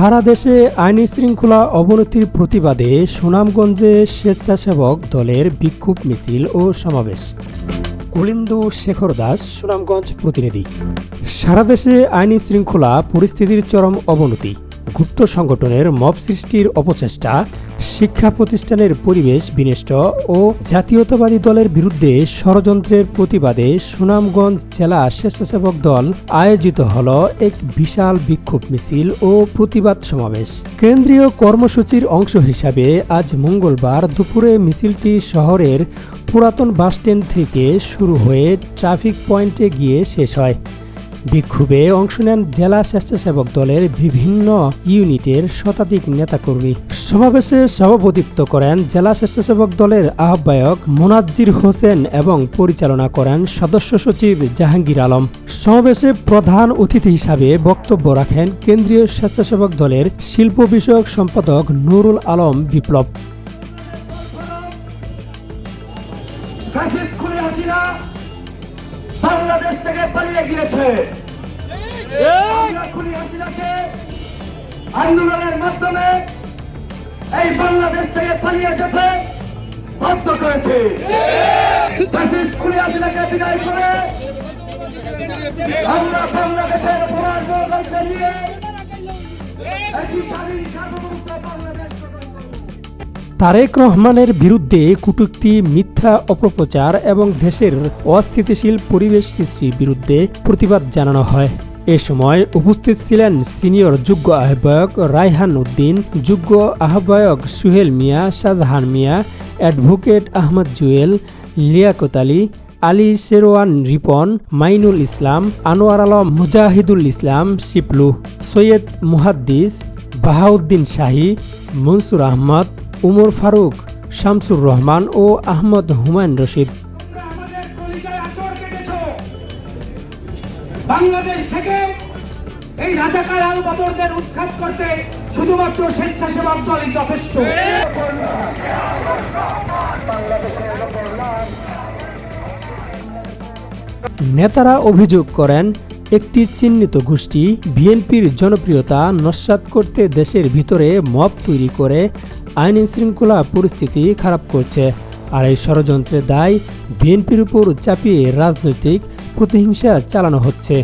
সারা দেশে আইনি শৃঙ্খলা অবনতির প্রতিবাদে সুনামগঞ্জে স্বেচ্ছাসেবক দলের বিক্ষোভ মিছিল ও সমাবেশ। কুলিন্দু শেখর দাস, সুনামগঞ্জ প্রতিনিধি। সারা দেশে আইনি শৃঙ্খলা পরিস্থিতির চরম অবনতি। গুপ্ত সংগঠনের মব সৃষ্টির অপচেষ্টা, শিক্ষা প্রতিষ্ঠানের পরিবেশ বিনষ্ট ও জাতীয়তাবাদী দলের বিরুদ্ধে ষড়যন্ত্রের প্রতিবাদে সুনামগঞ্জ জেলা স্বেচ্ছাসেবক দল আয়োজিত হল এক বিশাল বিক্ষোভ মিছিল ও প্রতিবাদ সমাবেশ। কেন্দ্রীয় কর্মসূচির অংশ হিসাবে আজ মঙ্গলবার দুপুরে মিছিলটি শহরের পুরাতন বাসস্ট্যান্ড থেকে শুরু হয়ে ট্রাফিক পয়েন্টে গিয়ে শেষ হয়। বিক্ষোভে অংশ নেন জেলা স্বেচ্ছাসেবক দলের বিভিন্ন ইউনিটের শতাধিক নেতাকর্মী। সমাবেশে সভাপতিত্ব করেন জেলা স্বেচ্ছাসেবক দলের আহ্বায়ক মোনাজ্জির হোসেন এবং পরিচালনা করেন সদস্য সচিব জাহাঙ্গীর আলম। সমাবেশে প্রধান অতিথি হিসাবে বক্তব্য রাখেন কেন্দ্রীয় স্বেচ্ছাসেবক দলের শিল্প বিষয়ক সম্পাদক নুরুল আলম বিপ্লব। বাংলাদেশ থেকে পালিয়ে গিয়েছে আন্দোলনের মাধ্যমে এই বাংলাদেশ থেকে পালিয়ে যেতে বাধ্য করেছে বিদায় করে আমরা বাংলাদেশের পুরাণ নিয়ে একটি স্বাধীন করব। তারেক রহমানের বিরুদ্ধে কটূক্তি মিথ্যা অপপ্রচার এবং দেশের অস্থিতিশীল পরিবেশ সৃষ্টির বিরুদ্ধে প্রতিবাদ জানানো হয়। এ সময় উপস্থিত ছিলেন সিনিয়র যোগ্য আহ্বায়ক রায়হান উদ্দিন যোগ্য আহ্বায়ক সুহেল মিয়া, শাহজাহান মিয়া, অ্যাডভোকেট আহমদ জুয়েল, লিয়াকত আলী আলী শেরওয়ান রিপন, মাইনুল ইসলাম, আনোয়ার আলম, মুজাহিদুল ইসলাম, শিপলু, সৈয়দ মুহাদ্দিস, বাহাউদ্দিন শাহী, মনসুর আহমদ উমর ফারুক শামসুর রহমান ও আহমদ হুমায়ুন রশিদ। বাংলাদেশ থেকে এই রাজাকার আল বদরদের উৎখাত করতে শুধুমাত্র স্বেচ্ছাসেবক দলই যথেষ্ট। নেতারা অভিযোগ করেন একটি চিহ্নিত গোষ্ঠী বিএনপির জনপ্রিয়তা নস্যাৎ করতে দেশের ভিতরে মব তৈরি করে আইন শৃঙ্খলা পরিস্থিতি খারাপ করছে। আর এই ষড়যন্ত্রের দায় বিএনপির উপর চাপিয়ে রাজনৈতিক প্রতিহিংসা চালানো হচ্ছে।